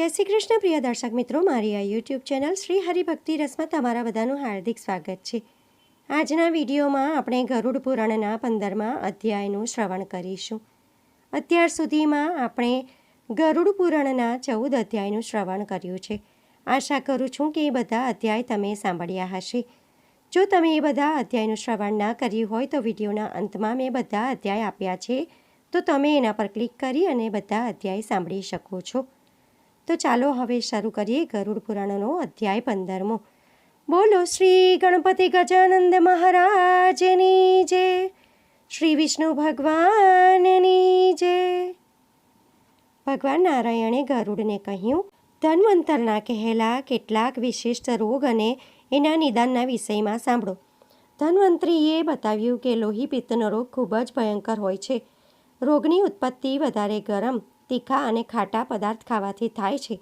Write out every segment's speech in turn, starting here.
જય શ્રી કૃષ્ણ, પ્રિય દર્શક મિત્રો. મારી આ યુટ્યુબ ચેનલ શ્રી હરિભક્તિ રસમાં તમારા બધાનું હાર્દિક સ્વાગત છે. આજના વિડીયોમાં આપણે ગરુડ પુરાણના પંદરમા અધ્યાયનું શ્રવણ કરીશું. અત્યાર સુધીમાં આપણે ગરુડ પુરાણના ચૌદ અધ્યાયનું શ્રવણ કર્યું છે. આશા કરું છું કે એ બધા અધ્યાય તમે સાંભળ્યા હશે. જો તમે એ બધા અધ્યાયનું શ્રવણ ના કર્યું હોય તો વિડીયોના અંતમાં મેં બધા અધ્યાય આપ્યા છે. તો તમે એના પર ક્લિક કરી અને બધા અધ્યાય સાંભળી શકો છો. તો ચાલો હવે શરૂ કરીએ ગરુડ પુરાણનો અધ્યાય પંદરમો. બોલો શ્રી ગણપતિ ગજાનંદ મહારાજની જય શ્રી વિષ્ણુ ભગવાનની જય ભગવાન નારાયણે ગરુડને કહ્યું, ધન્વંતરના કહેલા કેટલાક વિશિષ્ટ રોગ અને એના નિદાનના વિષયમાં સાંભળો. ધન્વંતરીએ બતાવ્યું કે લોહી પિત્તનો રોગ ખૂબ જ ભયંકર હોય છે. રોગની ઉત્પત્તિ વધારે ગરમ તીખા અને ખાટા પદાર્થ ખાવાથી થાય છે.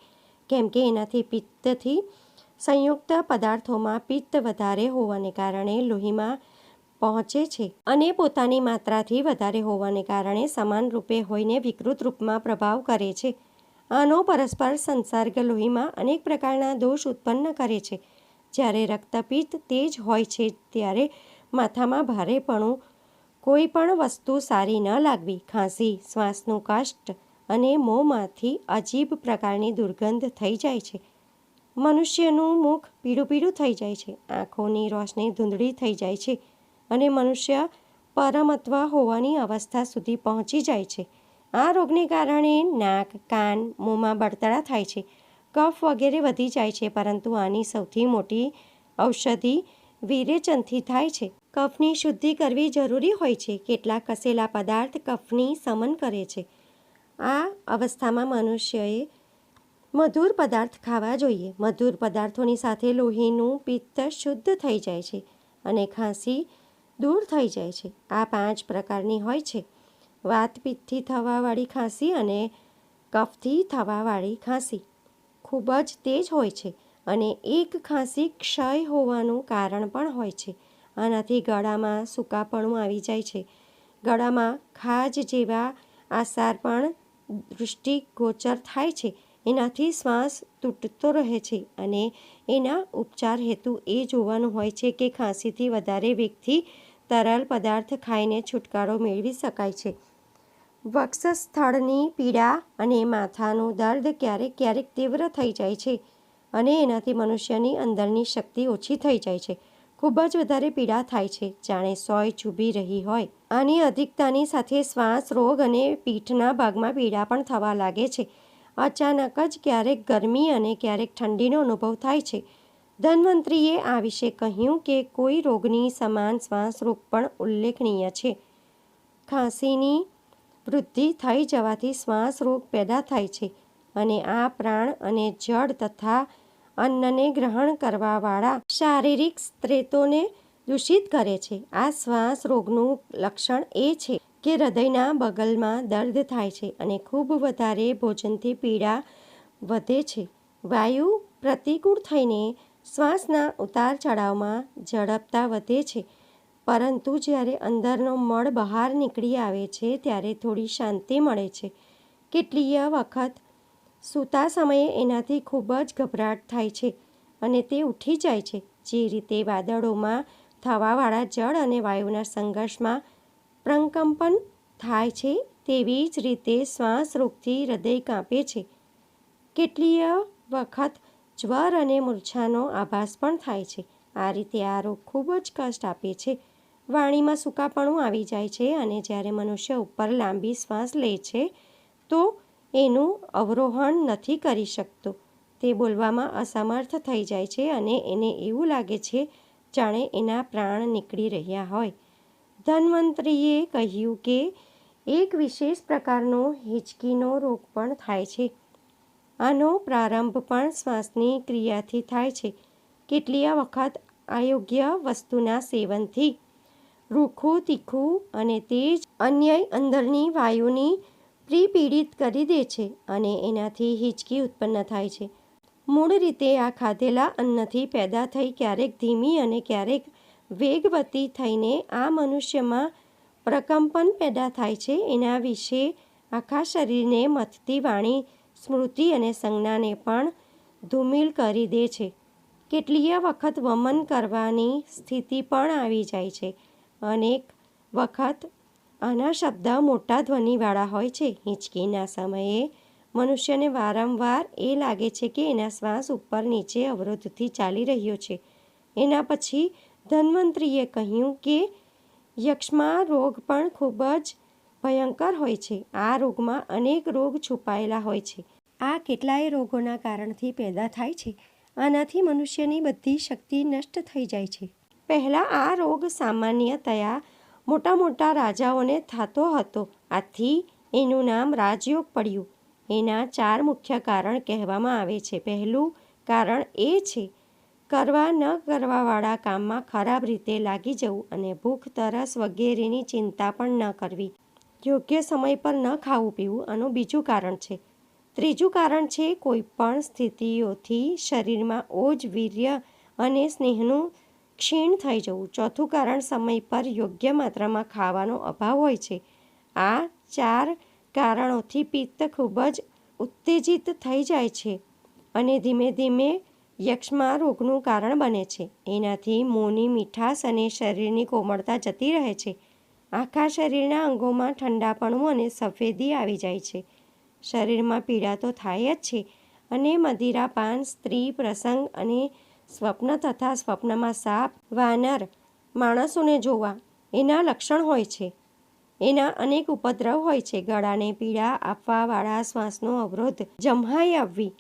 કેમ કે એનાથી પિત્તથી સંયુક્ત પદાર્થોમાં પિત્ત વધારે હોવાને કારણે લોહીમાં પહોંચે છે અને પોતાની માત્રાથી વધારે હોવાને કારણે સમાન રૂપે હોઈને વિકૃત રૂપમાં પ્રભાવ કરે છે. આનો પરસ્પર સંસર્ગ લોહીમાં અનેક પ્રકારના દોષ ઉત્પન્ન કરે છે. જ્યારે રક્તપિત્ત તેજ હોય છે, ત્યારે માથામાં ભારેપણું કોઈ પણ વસ્તુ સારી ન લાગવી, ખાંસી, શ્વાસનું કષ્ટ અને મોંમાંથી અજીબ પ્રકારની દુર્ગંધ થઈ જાય છે. મનુષ્યનું મુખ પીળું પીળું થઈ જાય છે. આંખોની રોશની ધૂંધળી થઈ જાય છે અને મનુષ્ય પરમત્વ હોવાની અવસ્થા સુધી પહોંચી જાય છે. આ રોગને કારણે નાક, કાન, મોંમાં બળતરા થાય છે. કફ વગેરે વધી જાય છે, પરંતુ આની સૌથી મોટી ઔષધિ વિરેચનથી થાય છે. કફની શુદ્ધિ કરવી જરૂરી હોય છે. કેટલાક કસેલા પદાર્થ કફની સમન કરે છે. આ અવસ્થામાં મનુષ્યએ મધુર પદાર્થ ખાવા જોઈએ. મધુર પદાર્થોની સાથે લોહીનું પિત્ત શુદ્ધ થઈ જાય છે અને ખાંસી દૂર થઈ જાય છે. આ પાંચ પ્રકારની હોય છે. વાત પિત્તથી થવાવાળી ખાંસી અને કફથી થવાવાળી ખાંસી. ખૂબ જ તેજ હોય છે અને એક ખાંસી ક્ષય હોવાનું કારણ પણ હોય છે. આનાથી ગળામાં સૂકાપણું આવી જાય છે. ગળામાં ખાજ જેવા આસાર પણ દૃષ્ટિગોચર થાય છે. એનાથી શ્વાસ તૂટતો રહે છે અને એના ઉપચાર હેતુ એ જોવાનું હોય છે કે ખાંસીથી વધારે વેગથી તરલ પદાર્થ ખાઈને છુટકારો મેળવી શકાય છે. વક્ષસ્થળની પીડા અને માથાનું દર્દ ક્યારેક ક્યારેક તીવ્ર થઈ જાય છે અને એનાથી મનુષ્યની અંદરની શક્તિ ઓછી થઈ જાય છે. ખૂબ જ વધારે પીડા થાય છે. જાણે સોય ચૂબી રહી હોય. આની અધિકતાની સાથે શ્વાસ, રોગ અને પીઠના ભાગમાં પીડા પણ થવા લાગે છે. અચાનક જ ક્યારેક ગરમી અને ક્યારેક ઠંડીનો અનુભવ થાય છે. ધન્વંતરીએ આ વિશે કહ્યું કે કોઈ રોગની સમાન શ્વાસ રોગ પણ ઉલ્લેખનીય છે. ખાંસીની વૃદ્ધિ થઈ જવાથી શ્વાસ રોગ પેદા થાય છે અને આ પ્રાણ અને જળ તથા અન્નને ગ્રહણ કરવાવાળા શારીરિક સ્ત્રેતોને દૂષિત કરે છે. આ શ્વાસ રોગનું લક્ષણ એ છે કે હૃદયના બગલમાં દર્દ થાય છે અને ખૂબ વધારે ભોજનથી પીડા વધે છે. વાયુ પ્રતિકૂળ થઈને શ્વાસના ઉતાર ચઢાવમાં ઝડપતા વધે છે. પરંતુ જ્યારે અંદરનો મળ બહાર નીકળી આવે છે ત્યારે થોડી શાંતિ મળે છે. કેટલીય વખત સૂતા સમયે એનાથી ખૂબ જ ગભરાટ થાય છે અને તે ઉઠી જાય છે. જે રીતે વાદળોમાં થવાવાળા જળ અને વાયુના સંઘર્ષમાં પ્રકંપન થાય છે તેવી જ રીતે શ્વાસ રોગથી હૃદય કાંપે છે. કેટલીય વખત જ્વર અને મૂર્છાનો આભાસ પણ થાય છે. આ રીતે આ રોગ ખૂબ જ કષ્ટ આપે છે. વાણીમાં સૂકાપણું આવી જાય છે અને જ્યારે મનુષ્ય ઉપર લાંબી શ્વાસ લે છે, તો એનું અવરોહણ નથી કરી શકતો. તે બોલવામાં અસમર્થ થઈ જાય છે અને એને એવું લાગે છે જાણે એના પ્રાણ નીકળી રહ્યા હોય. ધન્વંતરીએ કહ્યું કે એક વિશેષ પ્રકારનો હિચકીનો રોગ પણ થાય છે. આનો પ્રારંભ પણ શ્વાસની ક્રિયાથી થાય છે. કેટલીય વખત અયોગ્ય વસ્તુના સેવનથી. રૂખું, તીખું અને તેજ અન્ય અંદરની વાયુની પ્રીપીડિત કરી દે છે અને એનાથી હિચકી ઉત્પન્ન થાય છે. મૂળ રીતે આ ખાધેલા અન્નથી પેદા થઈ ક્યારેક ધીમી અને ક્યારેક વેગવતી થઈને આ મનુષ્યમાં પ્રકંપન પેદા થાય છે. એના વિશે આખા શરીરને મથતી વાણી, સ્મૃતિ અને સંજ્ઞાને પણ ધૂમિલ કરી દે છે. કેટલીય વખત વમન કરવાની સ્થિતિ પણ આવી જાય છે. અનેક વખત આના શબ્દ મોટા ધ્વનિવાળા હોય છે. હિંચકીના સમયે મનુષ્યને વારંવાર એ લાગે છે કે એના શ્વાસ ઉપર નીચે અવરોધથી ચાલી રહ્યો છે. એના પછી ધન્વંતરીએ કહ્યું કે યક્ષમાં રોગ પણ ખૂબ જ ભયંકર હોય છે. આ રોગમાં અનેક રોગ છુપાયેલા હોય છે. આ કેટલાય રોગોના કારણથી પેદા થાય છે. આનાથી મનુષ્યની બધી શક્તિ નષ્ટ થઈ જાય છે. પહેલાં આ રોગ સામાન્યતયા મોટા મોટા રાજાઓને થતો હતો. આથી એનું નામ રાજયોગ પડ્યું. એના ચાર મુખ્ય કારણ કહેવામાં આવે છે. પહેલું કારણ એ છે, કરવા ન કરવાવાળા કામમાં ખરાબ રીતે લાગી જવું અને ભૂખ, તરસ વગેરેની ચિંતા પણ ન કરવી. યોગ્ય સમય પર ન ખાવું પીવું આનું બીજું કારણ છે. ત્રીજું કારણ છે કોઈપણ સ્થિતિઓથી શરીરમાં ઓજ, વીર્ય અને સ્નેહનું ક્ષીણ થઈ જવું. ચોથું કારણ સમય પર યોગ્ય માત્રામાં ખાવાનો અભાવ હોય છે. આ ચાર કારણોથી પિત્ત ખૂબ જ ઉત્તેજિત થઈ જાય છે અને ધીમે ધીમે યક્ષમા રોગનું કારણ બને છે. એનાથી મોંની મીઠાશ અને શરીરની કોમળતા જતી રહે છે. આખા શરીરના અંગોમાં ઠંડાપણું અને સફેદી આવી જાય છે. શરીરમાં પીડા તો થાય જ છે અને મદિરાપાન સ્ત્રી પ્રસંગ અને સ્વપ્ન તથા સ્વપ્નમાં સાપ, વાનર માણસોને જોવા એના લક્ષણ હોય છે. એના અનેક ઉપદ્રવ હોય છે. ગળાને પીડા આપવાવાળા શ્વાસનો અવરોધ, જમ્હાઈ આવવી,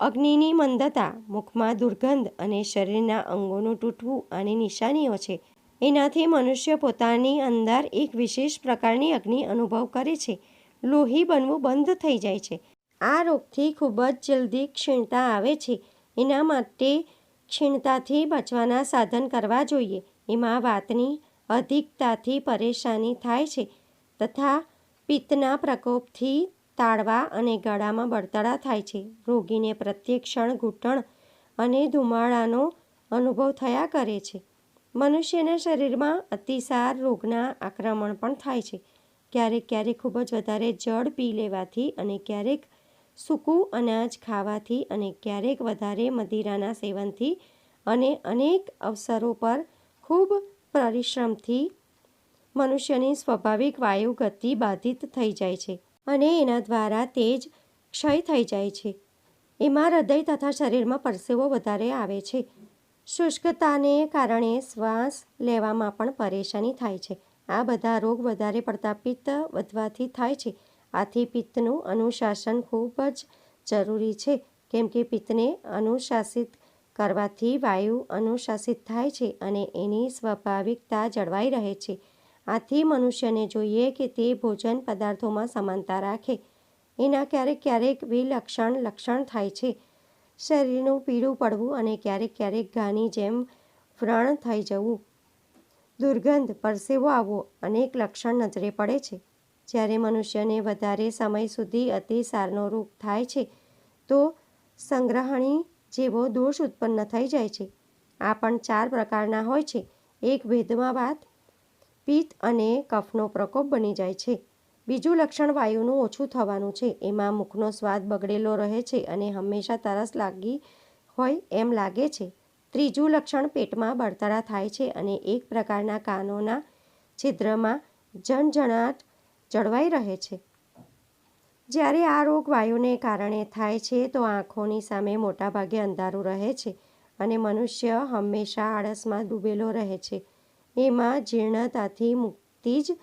અગ્નિની મંદતા, મુખમાં દુર્ગંધ અને શરીરના અંગોનું તૂટવું આની નિશાનીઓ છે. એનાથી મનુષ્ય પોતાની અંદર એક વિશેષ પ્રકારની અગ્નિ અનુભવ કરે છે. લોહી બનવું બંધ થઈ જાય છે. આ રોગથી ખૂબ જ જલ્દી ક્ષીણતા આવે છે. એના માટે ક્ષીણતાથી બચવાના સાધન કરવા જોઈએ. એમાં વાતની અધિકતાથી પરેશાની થાય છે. તથા પિત્તના પ્રકોપથી તાળવા અને ગળામાં બળતરા થાય છે. રોગીને પ્રત્યેક ક્ષણ ઘૂંટણ અને ધુમાડાનો અનુભવ થયા કરે છે. મનુષ્યના શરીરમાં અતિસાર રોગના આક્રમણ પણ થાય છે. ક્યારેક ક્યારેક ખૂબ જ વધારે જળ પી લેવાથી અને ક્યારેક સૂકું અનાજ ખાવાથી અને ક્યારેક વધારે મદિરાના સેવનથી અને અનેક અવસરો પર ખૂબ પરિશ્રમથી મનુષ્યની સ્વાભાવિક વાયુ ગતિ બાધિત થઈ જાય છે અને એના દ્વારા તેજ ક્ષય થઈ જાય છે. એમાં હૃદય તથા શરીરમાં પરસેવો વધારે આવે છે. શુષ્કતાને કારણે શ્વાસ લેવામાં પણ પરેશાની થાય છે. આ બધા રોગ વધારે પડતા પિત્ત વધવાથી થાય છે. આથી પિત્તનું અનુશાસન ખૂબ જ જરૂરી છે, કેમ કે પિત્તને અનુશાસિત કરવાથી વાયુ અનુશાસિત થાય છે અને એની સ્વાભાવિકતા જળવાઈ રહે છે. આથી મનુષ્યને જોઈએ કે તે ભોજન પદાર્થોમાં સમાનતા રાખે. એના ક્યારેક ક્યારેક વિલક્ષણ લક્ષણ થાય છે. શરીરનું પીળું પડવું અને ક્યારેક ક્યારેક ઘાની જેમ વ્રણ થઈ જવું. દુર્ગંધ, પરસેવો આવવો અનેક લક્ષણ નજરે પડે છે. જ્યારે મનુષ્યને વધારે સમય સુધી અતિસારનો રોગ થાય છે, તો સંગ્રહણી જેવો દોષ ઉત્પન્ન થઈ જાય છે. આ પણ ચાર પ્રકારના હોય છે. એક ભેદમાં વાત પિત્ત અને કફનો પ્રકોપ બની જાય છે. બીજું લક્ષણ વાયુનું ઓછું થવાનું છે. એમાં મુખનો સ્વાદ બગડેલો રહે છે અને હંમેશા તરસ લાગી હોય એમ લાગે છે. ત્રીજું લક્ષણ પેટમાં બળતરા થાય છે અને એક પ્રકારના કાનોના છિદ્રમાં જણજણાટ જળવાઈ રહે છે. જ્યારે આ રોગ વાયુને કારણે થાય છે તો આંખોની સામે મોટાભાગે અંધારું રહે છે અને મનુષ્ય હંમેશા આળસમાં ડૂબેલો રહે છે. એમાં જીર્ણતાથી મુક્તિ જ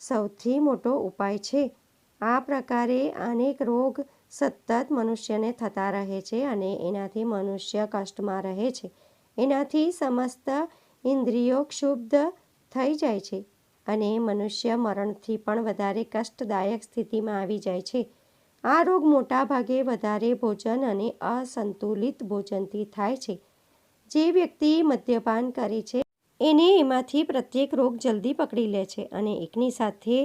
સૌથી મોટો ઉપાય છે. આ પ્રકારે અનેક રોગ સતત મનુષ્યને થતા રહે છે અને એનાથી મનુષ્ય કષ્ટમાં રહે છે. એનાથી સમસ્ત ઇન્દ્રિયો ક્ષુબ્ધ થઈ જાય છે અને મનુષ્ય મરણથી પણ વધારે કષ્ટદાયક સ્થિતિમાં આવી જાય છે. આ રોગ મોટા ભાગે વધારે ભોજન અને અસંતુલિત ભોજનથી થાય છે. જે વ્યક્તિ મદ્યપાન કરે છે એને એમાંથી પ્રત્યેક રોગ જલ્દી પકડી લે છે અને એકની સાથે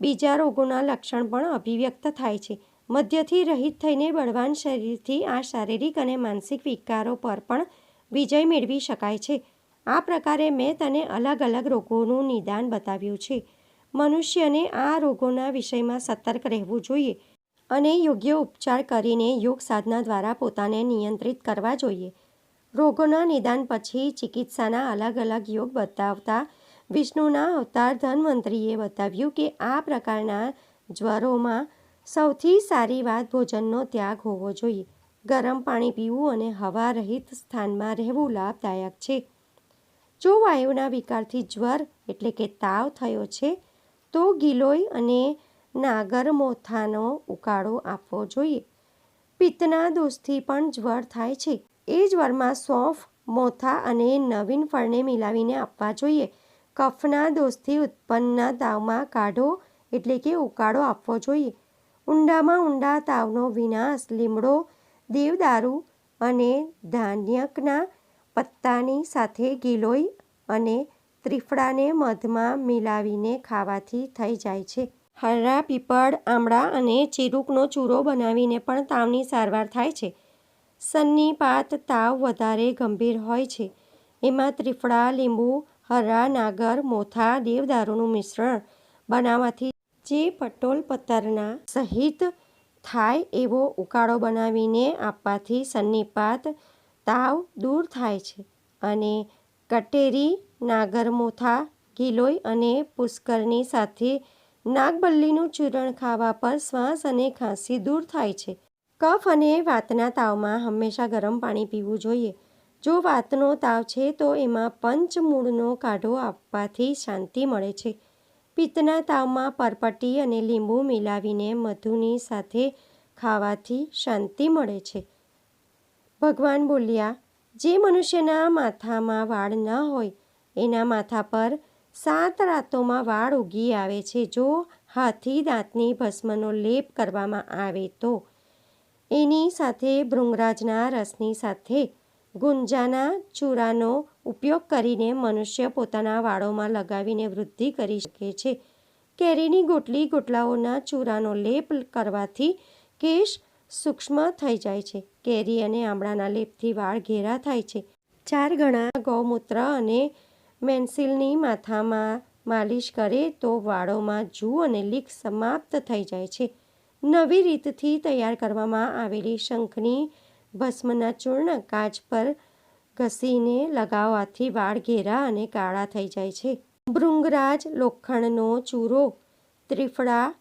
બીજા રોગોના લક્ષણ પણ અભિવ્યક્ત થાય છે. મધ્યથી રહિત થઈને બળવાન શરીરથી આ શારીરિક અને માનસિક વિકારો પર પણ વિજય મેળવી શકાય છે. આ પ્રકારે મેં તને અલગ અલગ રોગોનું નિદાન બતાવ્યું છે. મનુષ્યને આ રોગોના વિષયમાં સતર્ક રહેવું જોઈએ અને યોગ્ય ઉપચાર કરીને યોગ સાધના દ્વારા પોતાને નિયંત્રિત કરવા જોઈએ. રોગોના નિદાન પછી ચિકિત્સાના અલગ અલગ યોગ બતાવતા વિષ્ણુના અવતાર ધન્વંતરીએ બતાવ્યું કે આ પ્રકારના જ્વરોમાં સૌથી સારી વાત ભોજનનો ત્યાગ હોવો જોઈએ. ગરમ પાણી પીવું અને હવા રહિત સ્થાનમાં રહેવું લાભદાયક છે. જો વાયુના વિકારથી જ્વર એટલે કે તાવ થયો છે, તો ગિલોય અને નાગરમોથાનો ઉકાળો આપવો જોઈએ. પિત્તના દોષથી પણ જ્વર થાય છે. એ જ વારમાં સોંફ, મોથા અને નવીન ફળને મિલાવીને આપવા જોઈએ. કફના દોષથી ઉત્પન્ન તાવમાં કાઢો એટલે કે ઉકાળો આપવો જોઈએ. ઊંડામાં ઊંડા તાવનો વિનાશ લીમડો, દેવદારૂ અને ધાન્યકના પત્તાની સાથે ગિલોય અને ત્રિફળાને મધમાં મિલાવીને ખાવાથી થઈ જાય છે. હરડા પીપળ આમળા અને ચીરુકનો ચૂરો બનાવીને પણ તાવની સારવાર થાય છે. સન્નિપાત તાવ વધારે ગંભીર હોય છે. એમાં ત્રિફળા, લીંબુ હરડા નાગર, મોથા, દેવદારૂનું મિશ્રણ બનાવવાથી જે પટોલ પત્તરના સહિત થાય એવો ઉકાળો બનાવીને આપવાથી સન્નિપાત તાવ દૂર થાય છે અને કટેરી નાગરમોથા ગિલોય અને પુષ્કરની સાથે નાગબલ્લીનું ચૂરણ ખાવા પર શ્વાસ અને ખાંસી દૂર થાય છે. કફ અને વાતના તાવમાં હંમેશા ગરમ પાણી પીવું જોઈએ. જો વાતનો તાવ છે, તો એમાં પંચમૂળનો કાઢો આપવાથી શાંતિ મળે છે. પિત્તના તાવમાં પરપટી અને લીંબુ મિલાવીને મધુની સાથે ખાવાથી શાંતિ મળે છે. ભગવાન બોલ્યા, જે મનુષ્યના માથામાં વાળ ન હોય, એના માથા પર સાત રાતોમાં વાળ ઉગી આવે છે. જો હાથી દાંતની ભસ્મનો લેપ કરવામાં આવે તો એની સાથે ભૃંગરાજના રસની સાથે ગુંજાના ચૂરાનો ઉપયોગ કરીને મનુષ્ય પોતાના વાળોમાં લગાવીને વૃદ્ધિ કરી શકે છે. કેરીની ગોટલી ગોટલાઓના ચૂરાનો લેપ કરવાથી કેશ સૂક્ષ્મ થઈ જાય છે. કેરી અને આમળાના લેપથી વાળ ઘેરા થાય છે. ચાર ગણા ગૌમૂત્ર અને મેન્સિલની માથામાં માલિશ કરે તો વાળોમાં જૂ અને લીક સમાપ્ત થઈ જાય છે. નવી રીતથી તૈયાર કરવામાં આવેલી શંખની ભસ્મના ચૂર્ણ કાચ પર ઘસીને લગાવવાથી વાળ ઘેરા અને કાળા થઈ જાય છે. ભૃંગરાજ લોખંડનો ચૂરો, ત્રિફળા,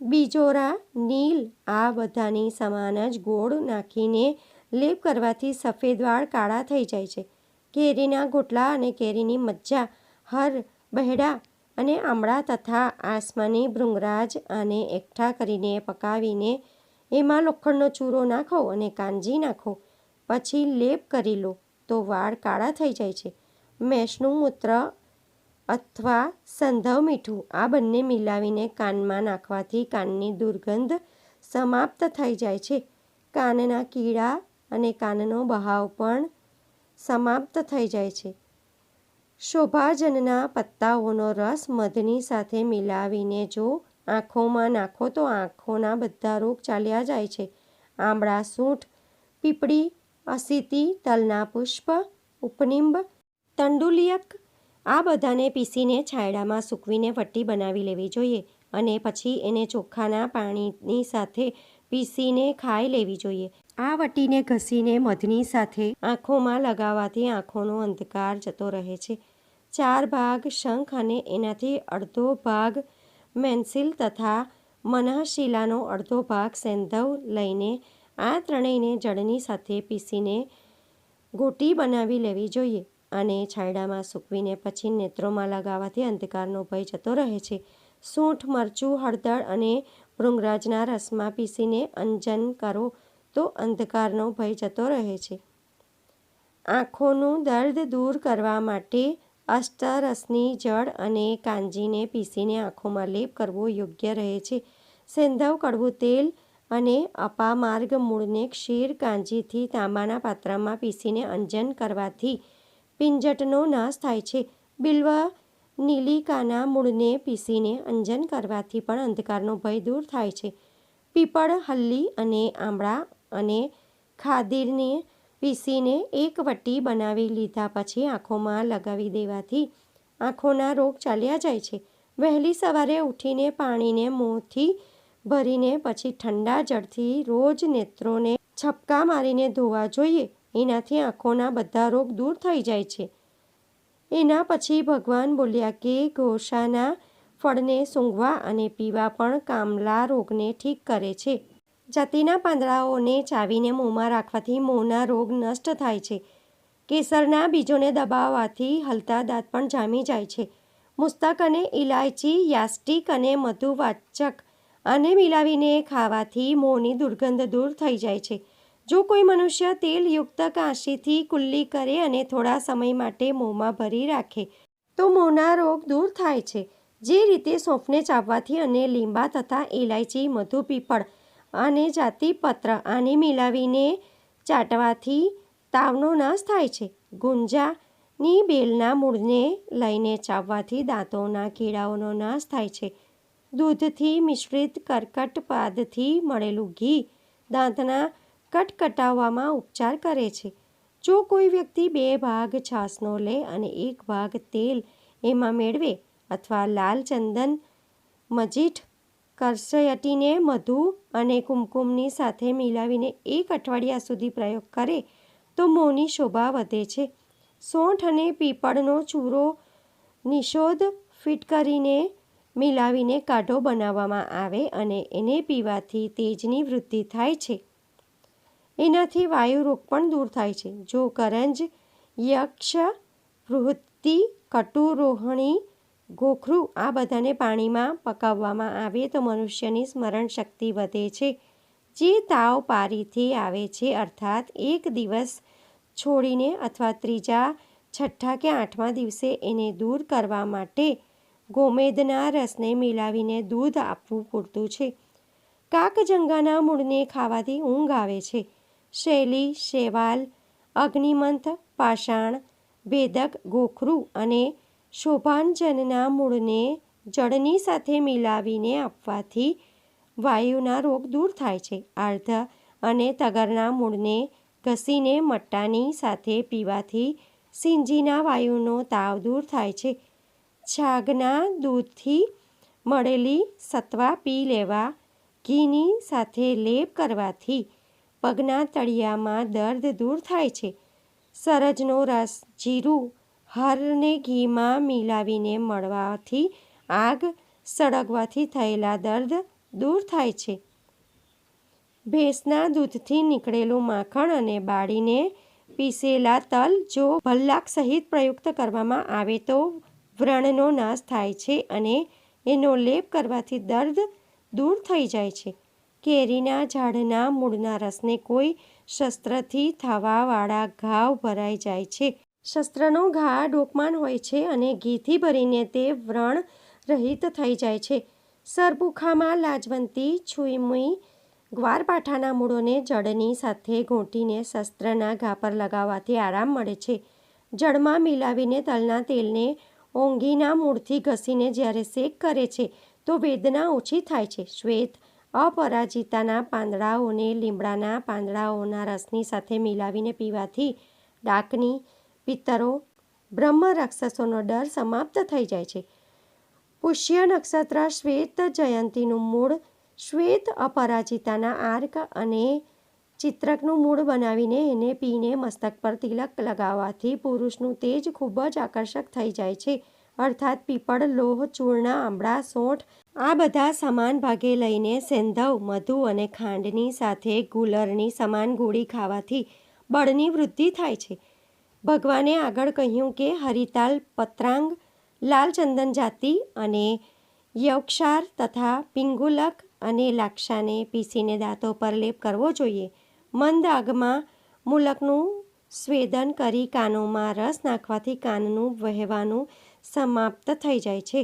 બીજોરા, નીલ આ બધાની સમાન જ ગોળ નાખીને લેપ કરવાથી સફેદ વાળ કાળા થઈ જાય છે. કેરીના ગોટલા અને કેરીની મજ્જા, હર, બહેડા અને આમળા તથા આસમાની ભૃંગરાજ અને એકઠા કરીને પકાવીને એમાં લોખંડનો ચૂરો નાખો અને કાંજી નાખો. પછી લેપ કરી લો, તો વાળ કાળા થઈ જાય છે. મેષનું મૂત્ર અથવા સંધવ મીઠું, આ બંને મિલાવીને કાનમાં નાખવાથી કાનની દુર્ગંધ સમાપ્ત થઈ જાય છે. કાનના કીડા અને કાનનો બહાવ પણ સમાપ્ત થઈ જાય છે. શોભાજનના પત્તાઓનો રસ મધની સાથે મિલાવીને જો આંખોમાં નાખો તો આંખોના બધા રોગ ચાલ્યા જાય છે. આંબળા સૂંઠ, પીપળી, અસીતી, તલના પુષ્પ, ઉપનિંબ, તંડુલિયક, આ બધાને પીસીને છાયડામાં સૂકવીને વટ્ટી બનાવી લેવી જોઈએ અને પછી એને ચોખાના પાણીની સાથે પીસીને ખાઈ લેવી જોઈએ. આ વટીને ઘસીને મધની સાથે આંખોમાં લગાવવાથી આંખોનો અંધકાર જતો રહે છે. ચાર ભાગ શંખ અને એનાથી અડધો ભાગ મેન્સિલ તથા મનઃશિલાનો અડધો ભાગ સેંધવ લઈને આ ત્રણેયને જળની સાથે પીસીને ગોટી બનાવી લેવી જોઈએ અને છાંયડામાં સૂકવીને પછી નેત્રોમાં લગાવવાથી અંધકારનો ભય જતો રહે છે. સૂંઠ મરચું, હળદર અને ભૃંગરાજના રસમાં પીસીને અંજન કરો. તો અંધકારનો ભય જતો રહે છે. આંખોનું દર્દ દૂર કરવા માટે અષ્ટરસની જળ અને કાંજીને પીસીને આંખોમાં લેપ કરવો યોગ્ય રહે છે. સેંધવ, કડવું તેલ અને અપામાર્ગ મૂળને ક્ષીર કાંજીથી તાંબાના પાત્રમાં પીસીને અંજન કરવાથી પિંજટનો નાશ થાય છે. બિલ્વ નીલિકાના મૂળને પીસીને અંજન કરવાથી પણ અંધકારનો ભય દૂર થાય છે. પીપળ, હલ્લી અને આંબળા અને ખાદીરને પીસીને એક વટી બનાવી લીધા પછી આંખોમાં લગાવી દેવાથી આંખોના રોગ ચાલ્યા જાય છે. વહેલી સવારે ઉઠીને પાણીને મોંથી ભરીને પછી ઠંડા જળથી રોજ નેત્રોને છપકા મારીને ધોવા જોઈએ. એનાથી આંખોના બધા રોગ દૂર થઈ જાય છે. એના પછી ભગવાન બોલ્યા કે ઘોષાના ફળને સૂંઘવા અને પીવા પણ કામલા રોગને ઠીક કરે છે. જાતિના પાંદડાઓને ચાવીને મોંમાં રાખવાથી મોંના રોગ નષ્ટ થાય છે. કેસરના બીજોને દબાવવાથી હલતા દાંત પણ જામી જાય છે. મુસ્તક અને ઇલાયચી યાસ્ટિક અને મધુવાચક આને મિલાવીને ખાવાથી મોંની દુર્ગંધ દૂર થઈ જાય છે. જો કોઈ મનુષ્ય તેલયુક્ત કાંશીથી કુલ્લી કરે અને થોડા સમય માટે મોંમાં ભરી રાખે, તો મોંના રોગ દૂર થાય છે. જે રીતે સોંફને ચાવવાથી અને લીંબા તથા ઇલાયચી મધુ પીપળ અને જાતિપત્ર આને મિલાવીને ચાટવાથી તાવનો નાશ થાય છે. ગુંજાની બેલના મૂળને લઈને ચાવવાથી દાંતોના કીડાઓનો નાશ થાય છે. દૂધથી મિશ્રિત કર્કટ પાદથી મળેલું ઘી દાંતના કટકટાવવામાં ઉપચાર કરે છે. જો કોઈ વ્યક્તિ બે ભાગ છાસનો લે અને એક ભાગ તેલ એમાં મેળવે અથવા લાલ ચંદન, મજીઠ કરસયટીને મધુ અને કુમકુમની સાથે મિલાવીને એક અઠવાડિયા સુધી પ્રયોગ કરે તો મોંની શોભા વધે છે. સોંઠ અને પીપળનો ચૂરો નિષોધ ફિટ કરીને મિલાવીને કાઢો બનાવવામાં આવે અને એને પીવાથી તેજની વૃદ્ધિ થાય છે. એનાથી વાયુ રોગ પણ દૂર થાય છે. જો કરંજ યક્ષ વૃત્તિ કટુરોહણી ગોખરું આ બધાને પાણીમાં પકાવવામાં આવે તો મનુષ્યની સ્મરણ શક્તિ વધે છે. જે તાવ પારીથી આવે છે, અર્થાત એક દિવસ છોડીને અથવા ત્રીજા, છઠ્ઠા કે આઠમા દિવસે એને દૂર કરવા માટે ગોમેદના રસને મિલાવીને દૂધ આપવું પૂરતું છે. કાકજંગાના મૂળને ખાવાથી ઊંઘ આવે છે. શૈલી, શેવાલ, અગ્નિમંથ, પાષાણ, ભેદક, ગોખરું અને શોભાંજનના મૂળને જળની સાથે મિલાવીને આપવાથી વાયુના રોગ દૂર થાય છે. આર્ધ અને તગરના મૂળને ઘસીને મટ્ટાની સાથે પીવાથી સિંજીના વાયુનો તાવ દૂર થાય છે. છાગના દૂધથી મળેલી સત્વા પી લેવા, ઘીની સાથે લેપ કરવાથી પગના તળિયામાં દર્દ દૂર થાય છે. સરજનો રસ, જીરું હરને ઘીમાં મિલાવીને મળવાથી આગ સળગવાથી થયેલા દર્દ દૂર થાય છે. ભેંસના દૂધથી નીકળેલું માખણ અને બાળીને પીસેલા તલ જો ભલ્લાક સહિત પ્રયુક્ત કરવામાં આવે તો વ્રણનો નાશ થાય છે અને એનો લેપ કરવાથી દર્દ દૂર થઈ જાય છે. કેરીના ઝાડના મૂળના રસને કોઈ શસ્ત્રથી થવાવાળા ઘાવ ભરાઈ જાય છે. શસ્ત્રનો ઘા ડોકમાન હોય છે અને ઘીથી ભરીને તે વ્રણ રહિત થઈ જાય છે. સરબુખામાં લાજવંતી છુઈમુઈ ગ્વારપાઠાના મૂળોને જળની સાથે ઘૂંટીને શસ્ત્રના ઘા પર લગાવવાથી આરામ મળે છે. જળમાં મિલાવીને તલના તેલને ઓંઘીના મૂળથી ઘસીને જ્યારે શેક કરે છે, તો વેદના ઓછી થાય છે. શ્વેત અપરાજિતાના પાંદડાઓને લીમડાના પાંદડાઓના રસની સાથે મિલાવીને પીવાથી ડાકની પિત્તરો બ્રહ્મ રાક્ષસોનો ડર સમાપ્ત થઈ જાય છે. પુષ્ય નક્ષત્ર શ્વેત જયંતીનું મૂળ શ્વેત અપરાજિતાના આર્ક અને ચિત્રકનું મૂળ બનાવીને એને પીને મસ્તક પર તિલક લગાવવાથી પુરુષનું તેજ ખૂબ જ આકર્ષક થઈ જાય છે. અર્થાત પીપળ, લોહ, ચૂર્ણ, આંબળા, સોંઠ, આ બધા સમાન ભાગે લઈને સેંધવ, મધુ અને ખાંડની સાથે ગુલરની સમાન ગોળી ખાવાથી બળની વૃદ્ધિ થાય છે. ભગવાને આગળ કહ્યું કે હરિતાલ પત્રાંગ, લાલ ચંદન જાતિ અને યવક્ષાર તથા પિંગુલક અને લાક્ષાને પીસીને દાંતો પર લેપ કરવો જોઈએ. મંદ આગમાં મુલકનું સ્વેદન કરી કાનોમાં રસ નાખવાથી કાનનું વહેવાનું સમાપ્ત થઈ જાય છે.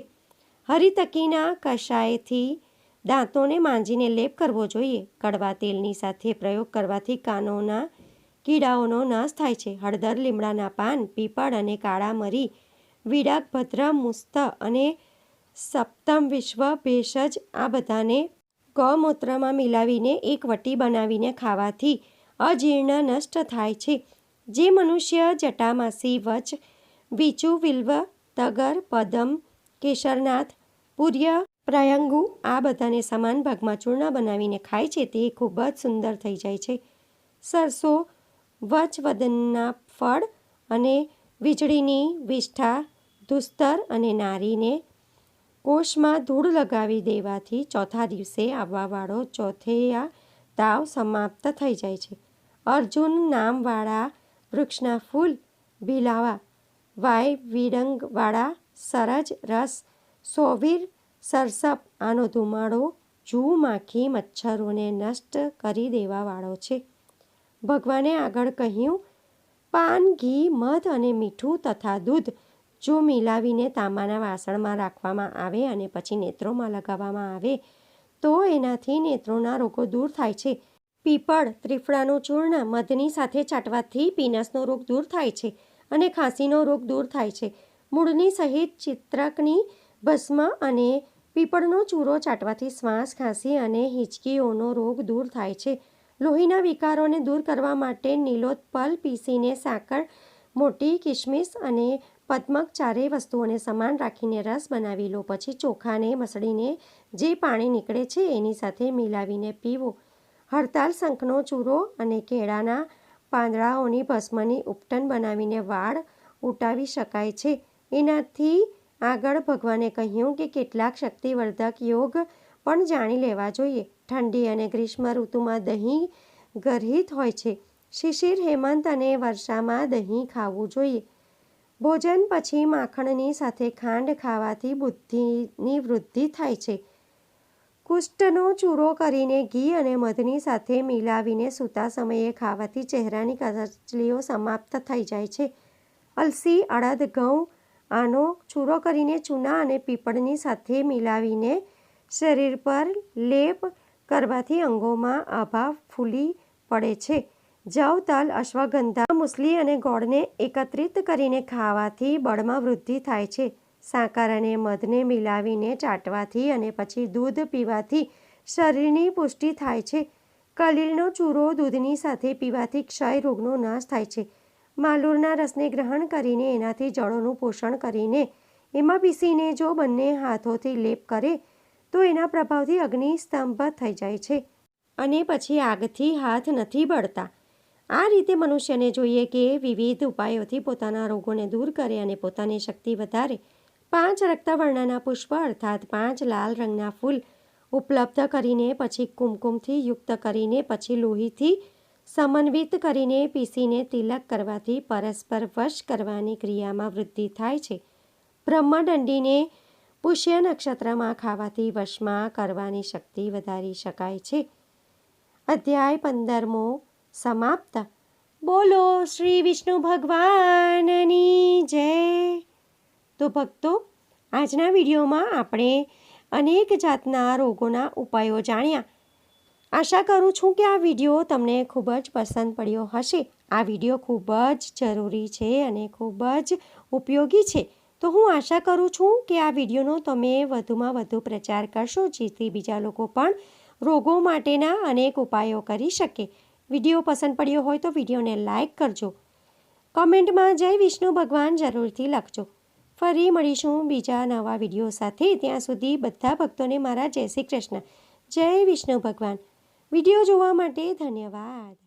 હરિતકીના કષાયથી દાંતોને માંજીને લેપ કરવો જોઈએ. કડવા તેલની સાથે પ્રયોગ કરવાથી કાનોના કીડાઓનો નાશ થાય છે. હળદર, લીમડાના પાન, પીપળ અને કાળા મરી વિડાક ભદ્ર મુસ્ત અને સપ્તમ વિશ્વ ભેષજ આ બધાને ગૌમૂત્રમાં મિલાવીને એક વટી બનાવીને ખાવાથી અજીર્ણ નષ્ટ થાય છે. જે મનુષ્ય જટામાસી, વચ, વિચુ, વિલ્વ, તગર, પદમ કેશરનાથ પૂર્ય, પ્રયંગુ આ બધાને સમાન ભાગમાં ચૂર્ણ બનાવીને ખાય છે તે ખૂબ જ સુંદર થઈ જાય છે. સરસો વચવદનના ફળ અને વીજળીની વિષ્ઠા, દુસ્તર અને નારીને કોષમાં ધૂળ લગાવી દેવાથી ચોથા દિવસે આવવાવાળો ચોથેયા તાવ સમાપ્ત થઈ જાય છે. અર્જુન નામવાળા વૃક્ષના ફૂલ, બિલાવા, વાય વિરંગવાળા સરજ, રસ, સોવીર, સરસપ આનો ધુમાડો, જૂ માખી મચ્છરોને નષ્ટ કરી દેવાવાળો છે. ભગવાને આગળ કહ્યું, પાન, ઘી, મધ અને મીઠું તથા દૂધ, જો મિલાવીને તાંબાના વાસણમાં રાખવામાં આવે અને પછી નેત્રોમાં લગાવવામાં આવે, તો એનાથી નેત્રોના રોગો દૂર થાય છે. પીપળ, ત્રિફળાનું ચૂર્ણ, મધની સાથે ચાટવાથી પીનસનો રોગ દૂર થાય છે અને ખાંસીનો રોગ દૂર થાય છે. મૂળની સહિત ચિત્રકની ભસ્મ અને પીપળનો ચૂરો ચાટવાથી શ્વાસ, ખાંસી અને હિંચકીઓનો રોગ દૂર થાય છે. લોહીના વિકારોને દૂર કરવા માટે નીલોત્પલ પીસીને સાકર મોટી કિશમિશ અને પદ્મક ચારેય વસ્તુઓને સમાન રાખીને રસ બનાવી લો. પછી ચોખાને મસળીને જે પાણી નીકળે છે એની સાથે મિલાવીને પીવો. હડતાલ શંખનો ચૂરો અને કેળાના પાંદડાઓની ભસ્મની ઉપટન બનાવીને વાળ ઉટાવી શકાય છે. એનાથી આગળ ભગવાને કહ્યું કે કેટલાક શક્તિવર્ધક યોગ પણ જાણી લેવા જોઈએ. ઠંડી અને ગ્રીષ્મ ઋતુમાં દહીં ગરહિત હોય છે. શિશિર, હેમંત અને વર્ષામાં દહીં ખાવું જોઈએ. ભોજન પછી માખણની સાથે ખાંડ ખાવાથી બુદ્ધિની વૃદ્ધિ થાય છે. કુષ્ઠનો ચૂરો કરીને ઘી અને મધની સાથે મિલાવીને સૂતા સમયે ખાવાથી ચહેરાની કચલીઓ સમાપ્ત થઈ જાય છે. અલસી, અડદ, ઘઉં, આનો ચૂરો કરીને ચૂના અને પીપળની સાથે મિલાવીને શરીર પર લેપ કરવાથી અંગોમાં આભા ફૂલી પડે છે. જવ તલ અશ્વગંધા મુસલી અને ગોળને એકત્રિત કરીને ખાવાથી બળમાં વૃદ્ધિ થાય છે. સાકર અને મધને મિલાવીને ચાટવાથી અને પછી દૂધ પીવાથી શરીરની પુષ્ટિ થાય છે. કલીલનો ચૂરો દૂધની સાથે પીવાથી ક્ષય રોગનો નાશ થાય છે. માલુરના રસને ગ્રહણ કરીને એનાથી જળોનું પોષણ કરીને એમાં પીસીને જો બંને હાથોથી લેપ કરે તો એના પ્રભાવથી અગ્નિ સ્તંભ થઈ જાય છે અને પછી આગથી હાથ નથી બળતા. આ રીતે મનુષ્યને જોઈએ કે વિવિધ ઉપાયોથી પોતાના રોગોને દૂર કરે અને પોતાની શક્તિ વધારે. પાંચ રક્તવર્ણના પુષ્પ અર્થાત પાંચ લાલ રંગના ફૂલ ઉપલબ્ધ કરીને પછી કુમકુમથી યુક્ત કરીને પછી લોહીથી સમન્વિત કરીને પીસીને તિલક કરવાથી પરસ્પર વશ કરવાની ક્રિયામાં વૃદ્ધિ થાય છે. બ્રહ્મદંડીને પુષ્ય નક્ષત્રમાં ખાવાથી વશમાં કરવાની શક્તિ વધારી શકાય છે. અધ્યાય પંદરમો સમાપ્ત. બોલો શ્રી વિષ્ણુ ભગવાનની જય. તો ભક્તો, આજના વિડીયોમાં આપણે અનેક જાતના રોગોના ઉપાયો જાણ્યા. આશા કરું છું કે આ વીડિયો તમને ખૂબ જ પસંદ પડ્યો હશે. આ વીડિયો ખૂબ જ જરૂરી છે અને ખૂબ જ ઉપયોગી છે. તો હું આશા કરું છું કે આ વિડીયોનો તમે વધુમાં વધુ પ્રચાર કરશો, જેથી બીજા લોકો પણ રોગો માટેના અનેક ઉપાયો કરી શકે. વીડિયો પસંદ પડ્યો હોય તો વિડીયોને લાઇક કરજો. કમેન્ટમાં જય વિષ્ણુ ભગવાન જરૂરથી લખજો. ફરી મળીશું બીજા નવા વીડિયો સાથે. ત્યાં સુધી બધા ભક્તોને મારા જય શ્રી કૃષ્ણ. જય વિષ્ણુ ભગવાન. વીડિયો જોવા માટે ધન્યવાદ.